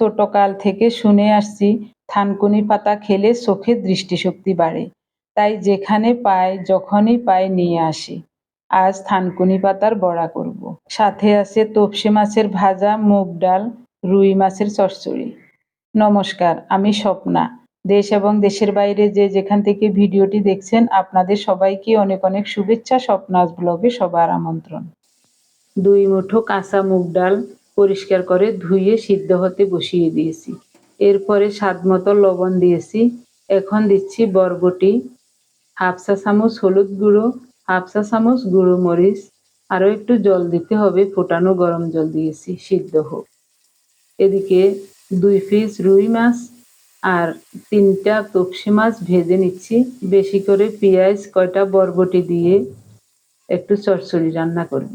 ছোটকাল থেকে শুনে আসছি থানকুনি পাতা খেলে চোখের দৃষ্টিশক্তি বাড়ে। তাই যেখানে পায় যখনই পায় নিয়ে আসি। আজ থানকুনি পাতার বড়া করব। সাথে আছে তপসে মাছের ভাজা, মুগ ডাল, রুই মাছের চচ্চড়ি। নমস্কার, আমি স্বপ্না। দেশ এবং দেশের বাইরে যে যেখান থেকে ভিডিওটি দেখছেন, আপনাদের সবাইকে অনেক অনেক শুভেচ্ছা স্বপ্নাস ব্লগে সবার আমন্ত্রণ। দুই মুঠো কাঁচা মুগ ডাল পরিষ্কার করে ধুয়ে সিদ্ধ হতে বসিয়ে দিয়েছি। এরপরে স্বাদ মতো লবণ দিয়েছি। এখন দিচ্ছি বরবটি, হাফ চা চামচ হলুদ গুঁড়ো, হাফ চা চামচ গুঁড়ো মরিচ। আরও একটু জল দিতে হবে, ফোটানো গরম জল দিয়েছি, সিদ্ধ হোক। এদিকে দুই পিস রুই মাছ আর তিনটা তপসি মাছ ভেজে নিচ্ছি। বেশি করে পেঁয়াজ, কয়টা বরবটি দিয়ে একটু চচ্চড়ি রান্না করব।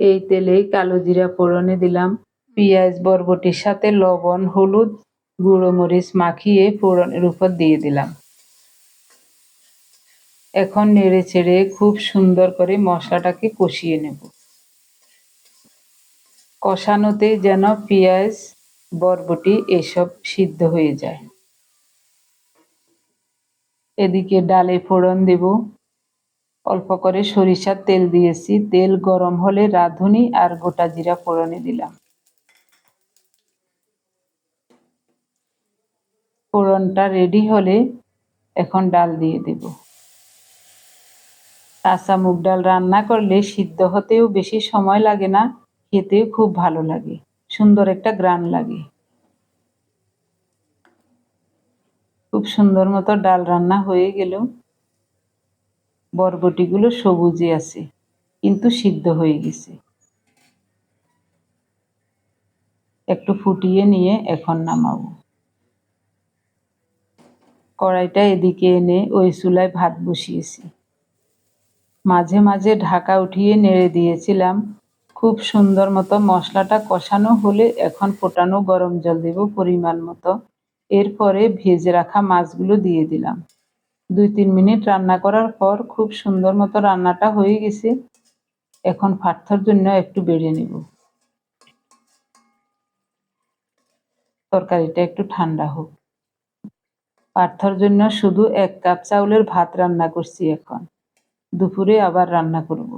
এই তেলেই কালো জিরা ফোড়নে দিলাম। পেঁয়াজ, বরবটির সাথে লবণ, হলুদ, গুঁড়ো মরিচ মাখিয়ে ফোড়নের উপর দিয়ে দিলাম। এখন নেড়ে ছেড়ে খুব সুন্দর করে মশলাটাকে কষিয়ে নেব। কষানোতে যেন পেঁয়াজ, বরবটি এসব সিদ্ধ হয়ে যায়। এদিকে ডালে ফোড়ন দেব। অল্প করে সরিষার তেল দিয়েছি। তেল গরম হলে রাঁধুনি আর গোটা জিরা ফোড়নে দিলাম। ফোড়নটা রেডি হলে এখন ডাল দিয়ে দেব। কাঁচা মুগ ডাল রান্না করলে সিদ্ধ হতেও বেশি সময় লাগে না, খেতেও খুব ভালো লাগে, সুন্দর একটা গ্রান লাগে। খুব সুন্দর মতো ডাল রান্না হয়ে গেল। বরবটিগুলো সবুজে আছে, কিন্তু সিদ্ধ হয়ে গেছে। একটু ফুটিয়ে নিয়ে এখন নামাবো। কড়াইটা এদিকে এনে ওই চুলায় ভাত বসিয়েছি। মাঝে মাঝে ঢাকা উঠিয়ে নেড়ে দিয়েছিলাম, খুব সুন্দর মতো মশলাটা কষানো হলে এখন ফোটানো গরম জল দেব পরিমাণ মতো। এরপরে ভেজে রাখা মাছগুলো দিয়ে দিলাম। দুই তিন মিনিট রান্না করার পর খুব সুন্দর মতো রান্নাটা হয়ে গেছে। এখন পাথর জন্য একটু বেড়ে নেব। তরকারিটা একটু ঠান্ডা হোক। পার্থর জন্য শুধু এক কাপ চাউলের ভাত রান্না করছি এখন। দুপুরে আবার রান্না করব।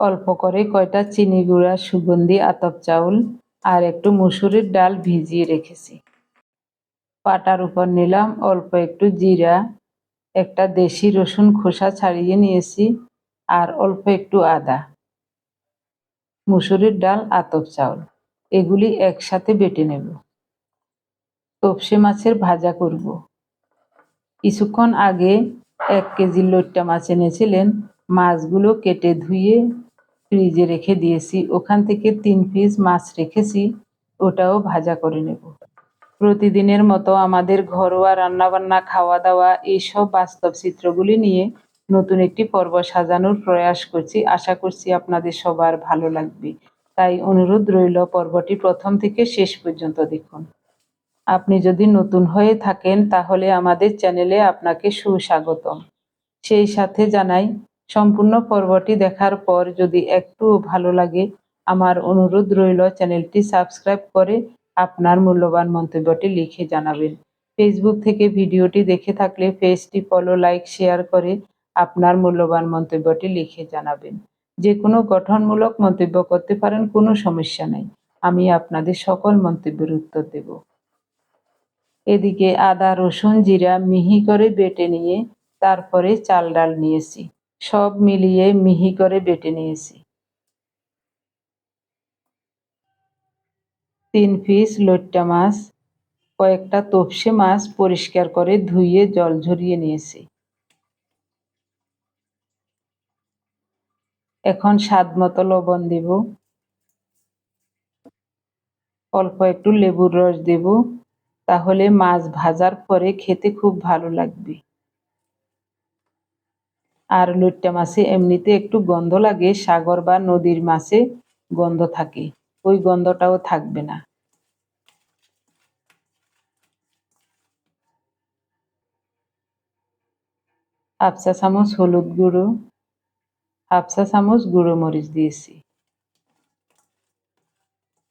অল্প করে কয়টা চিনি গুঁড়া, সুগন্ধি, আতপ চাউল আর একটু মুসুরির ডাল ভিজিয়ে রেখেছি। পাটার উপর নিলাম, অল্প একটু জিরা, একটা দেশি রসুন খোসা ছাড়িয়ে নিয়েছি, আর অল্প একটু আদা। মুসুরির ডাল আতপ চাউল, এগুলি একসাথে বেটে নেব। তপসে মাছের ভাজা করব। কিছুক্ষণ আগে এক কেজি লইট্টা মাছ এনেছিলেন, মাছগুলো কেটে ধুয়ে ফ্রিজে রেখে দিয়েছি, ওখান থেকে তিন পিস মাছ রেখেছি, ওটাও ভাজা করে নেব। প্রতিদিনের মতো আমাদের ঘরোয়া রান্নাবান্না খাওয়া দাওয়া এইসব বাস্তব চিত্রগুলি নিয়ে নতুন একটি পর্ব সাজানোর প্রয়াস করছি। আশা করছি আপনাদের সবার ভালো লাগবে। তাই অনুরোধ রইল পর্বটি প্রথম থেকে শেষ পর্যন্ত দেখুন। আপনি যদি নতুন হয়ে থাকেন, তাহলে আমাদের চ্যানেলে আপনাকে সুস্বাগতম। সেই সাথে জানাই, সম্পূর্ণ পর্বটি দেখার পর যদি একটু ভালো লাগে, আমার অনুরোধ রইল চ্যানেলটি সাবস্ক্রাইব করে আপনার মূল্যবান মন্তব্যটি লিখে জানাবেন। ফেসবুক থেকে ভিডিওটি দেখে থাকলে পেজটি ফলো লাইক শেয়ার করে আপনার মূল্যবান মন্তব্যটি লিখে জানাবেন। যে কোনো গঠনমূলক মন্তব্য করতে পারেন, কোনো সমস্যা নেই। আমি আপনাদের সকল মন্তব্যের উত্তর দেব। এদিকে আদা, রসুন, জিরা মিহি করে বেটে নিয়ে তারপরে চাল ডাল নিয়েছি। সব মিলিয়ে মিহি করে বেটে নিয়েছি। তিন পিস লইট্টা মাছ, কয়েকটা তপসে মাছ পরিষ্কার করে ধুয়ে জল ঝরিয়ে নিয়েছি। এখন স্বাদ মতো লবণ দেব। অল্প একটু লেবুর রস দেব, তাহলে মাছ ভাজার পরে খেতে খুব ভালো লাগবে। আর লইট্টা মাছে এমনিতে একটু গন্ধ লাগে, সাগর বা নদীর মাছে গন্ধ থাকে। ওই গন্ধটাও থাকবে না। হাফ চামচ, হলুদ গুঁড়ো। হাফ চা চামচ, গুঁড়ো মরিচ দিয়েছি।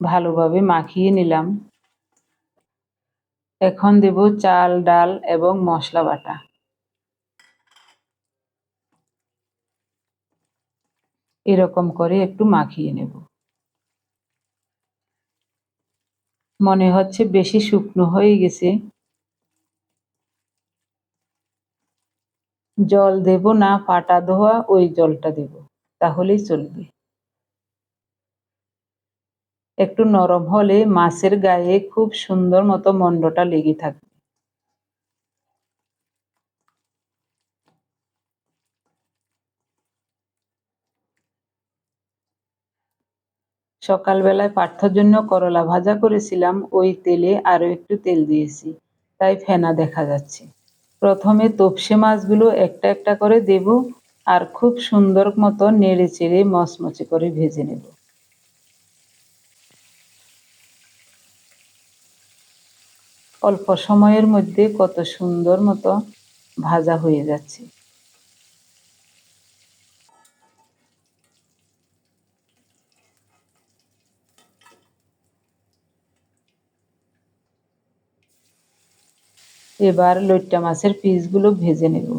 ভালোভাবে মাখিয়ে নিলাম। এখন দেব চাল, ডাল এবং মশলা বাটা। এরকম করে একটু মাখিয়ে নেব। মনে হচ্ছে বেশি শুকনো হয়ে গেছে। জল দেব না, পাটা ধোয়া, ওই জলটা দেব, তাহলেই চলবে। একটু নরম হলে মাছের গায়ে খুব সুন্দর মতো মন্ডটা লেগে থাকবে। সকালবেলায় পার্থর জন্য করলা ভাজা করেছিলাম, ওই তেলে আরও একটু তেল দিয়েছি, তাই ফেনা দেখা যাচ্ছে। প্রথমে তপসে মাছগুলো একটা একটা করে দেব আর খুব সুন্দর মতো নেড়ে চেড়ে মচমচে করে ভেজে নেব। অল্প সময়ের মধ্যে কত সুন্দর মতো ভাজা হয়ে যাচ্ছে। এবার লইট্টা মাছের পিসগুলো ভেজে নেব।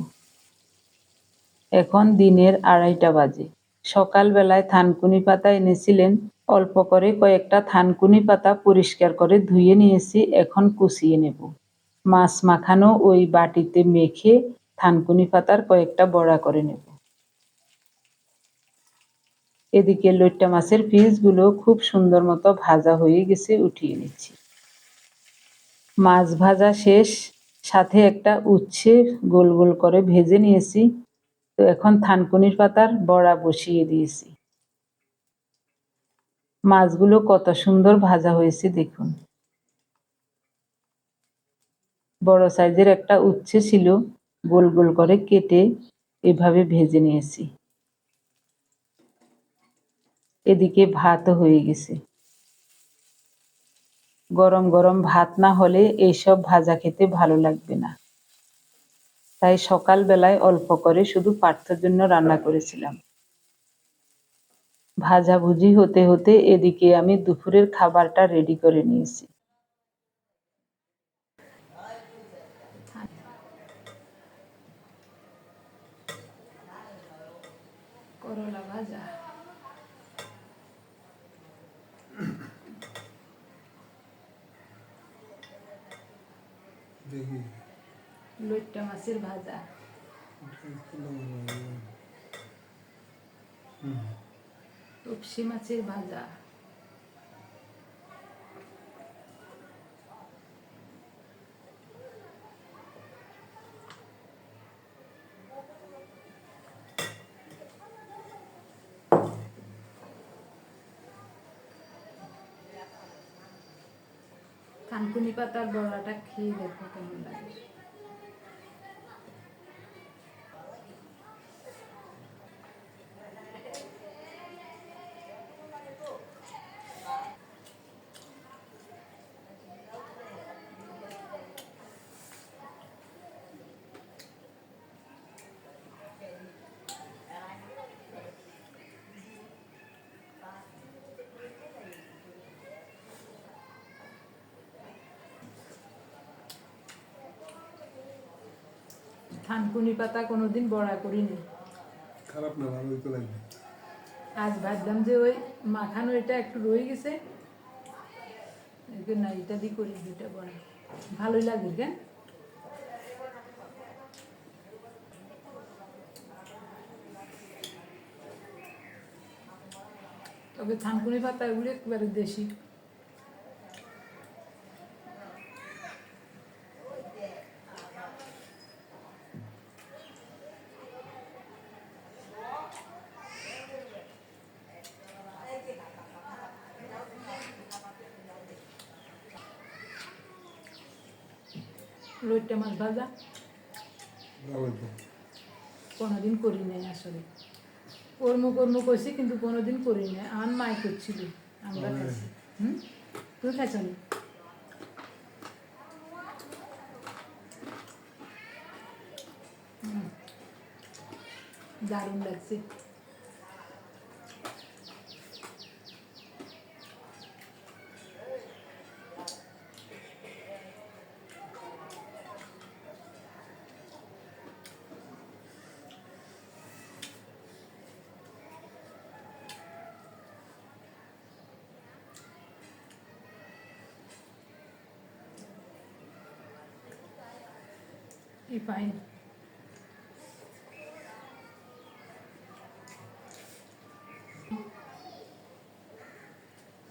এখন দিনের আড়াইটা বাজে। সকালবেলায় থানকুনি পাতা এনেছিলেন। অল্প করে কয়েকটা থানকুনি পাতা পরিষ্কার করে ধুয়ে নিয়েছি, এখন কুচিয়ে নেব। মাছ মাখানো ওই বাটিতে মেখে থানকুনি পাতার কয়েকটা বড়া করে নেব। এদিকে লইট্টা মাছের পিসগুলো খুব সুন্দর মতো ভাজা হয়ে গেছে, উঠিয়ে নিচ্ছি। মাছ ভাজা শেষ। সাথে একটা উচ্ছে গোল গোল করে ভেজে নিয়েছি। তো এখন থানকুনির পাতার বড়া বসিয়ে দিয়েছি। মাছগুলো কত সুন্দর ভাজা হয়েছে দেখুন। বড় সাইজের একটা উচ্ছে ছিল, গোল গোল করে কেটে এভাবে ভেজে নিয়েছি। এদিকে ভাতও হয়ে গেছে। গরম গরম ভাত না হলে এইসব ভাজা খেতে ভালো লাগবে না। তাই সকালবেলায় অল্প করে শুধু পার্থর জন্য রান্না করেছিলাম। ভাজাভুজি হতে হতে এদিকে আমি দুপুরের খাবারটা রেডি করে নিয়েছি। করলা ভাজা। লইট্টা মাছের ভাজা। তপসি মাছের ভাজা। কানকুনি পাতার বড়াটা খেয়ে দেখো কেমন লাগে। থানকুনি পাতা কোনোদিন বড়া করিনি। খারাপ না ভালোই তো লাগবে। আজ ভাবলাম যে ওই মাখানো এটা একটু রয়ে গেছে। না এটা দিয়ে করি দুটা বড়া। ভালোই লাগে কেন? তবে থানকুনি পাতা এগুলো একবারে দেশি। লইট্টা মাছ ভাজা। কোনোদিন করি নাই আসলে। কর্ম কর্ম করছি কিন্তু কোনোদিন করি নাই। আমার মাই করছিল আমরা খাইছি হুম? তুই খাইছ নি। দারুণ লাগছে। রিফাইন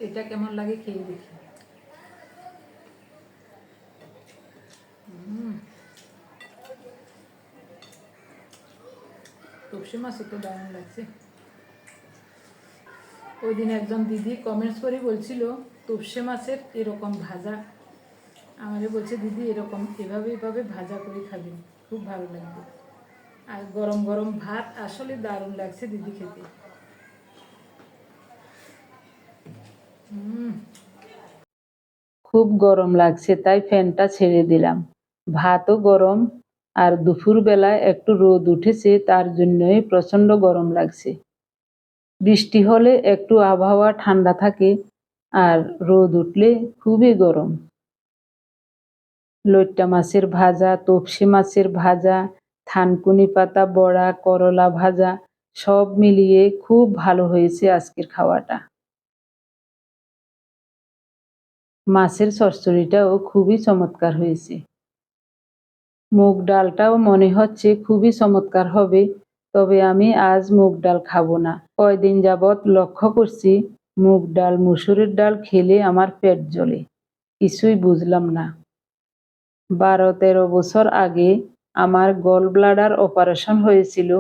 এটা কেমন লাগে খেয়ে দেখি। তপসি মাছও তো দারুণ লাগছে। ওই দিন একজন দিদি কমেন্টস করে বলছিল তপসে মাছের এরকম ভাজা আমারে বলছে, দিদি, এরকম এভাবে এভাবে ভাজা করে খাবেন খুব ভালো লাগবে। আর গরম গরম ভাত আসলে দারুণ লাগছে দিদি খেতে। খুব গরম লাগছে, তাই ফ্যানটা ছেড়ে দিলাম। ভাতও গরম, আর দুপুরবেলায় একটু রোদ উঠেছে, তার জন্যই প্রচণ্ড গরম লাগছে। বৃষ্টি হলে একটু আবহাওয়া ঠান্ডা থাকে, আর রোদ উঠলে খুবই গরম। লইট্টা মাছের ভাজা, তপসি মাছের ভাজা, থানকুনি পাতা, বড়া, করলা ভাজা, সব মিলিয়ে খুব ভালো হয়েছে আজকের খাওয়াটা। মাছের চচ্চড়িটাও খুবই চমৎকার হয়েছে। মুগ ডালটাও মনে হচ্ছে খুবই চমৎকার হবে, তবে আমি আজ মুগ ডাল খাব না। কয়দিন যাবৎ লক্ষ্য করছি মুগ ডাল, মুসুরের ডাল খেলে আমার পেট জ্বলে, কিছুই বুঝলাম না। বারো তেরো বছর আগে আমার গল ব্লাডার অপারেশন হয়েছিল,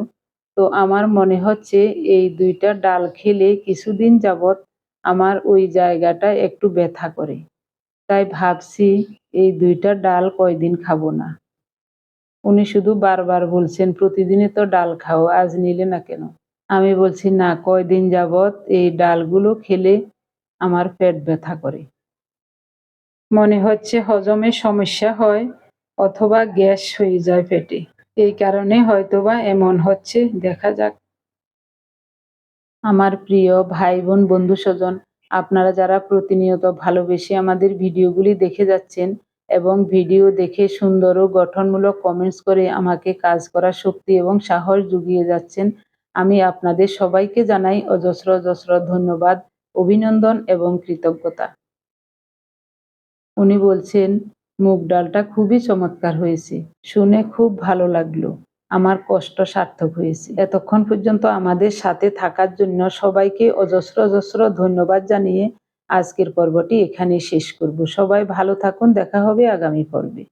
তো আমার মনে হচ্ছে এই দুইটা ডাল খেলে কিছুদিন যাবৎ আমার ওই জায়গাটা একটু ব্যথা করে। তাই ভাবছি এই দুইটা ডাল কয়দিন খাব না। উনি শুধু বারবার বলছেন, প্রতিদিনই তো ডাল খাও, আজ নিলে না কেন? আমি বলছি, না, কয়দিন যাবৎ এই ডালগুলো খেলে আমার পেট ব্যথা করে। মনে হচ্ছে হজমে সমস্যা হয় অথবা গ্যাস হয়ে যায় পেটে। এই কারণে হয়তোবা এমন হচ্ছে। দেখা যাক। আমার প্রিয় ভাই বোন বন্ধু স্বজন আপনারা যারা প্রতিনিয়ত ভালোবেসে আমাদের ভিডিওগুলি দেখে যাচ্ছেন এবং ভিডিও দেখে সুন্দর ও গঠনমূলক কমেন্টস করে আমাকে কাজ করার শক্তি এবং সাহস জুগিয়ে যাচ্ছেন, আমি আপনাদের সবাইকে জানাই অজস্র অজস্র ধন্যবাদ, অভিনন্দন এবং কৃতজ্ঞতা। উনি বলছেন, মুগ ডালটা খুবই চমৎকার হয়েছে। শুনে খুব ভালো লাগল। আমার কষ্ট সার্থক হয়েছে। এতক্ষণ পর্যন্ত আমাদের সাথে থাকার জন্য সবাইকে অজস্র অজস্র ধন্যবাদ জানিয়ে আজকের পর্বটি এখানে শেষ করব। সবাই ভালো থাকুন। দেখা হবে আগামী পর্বে।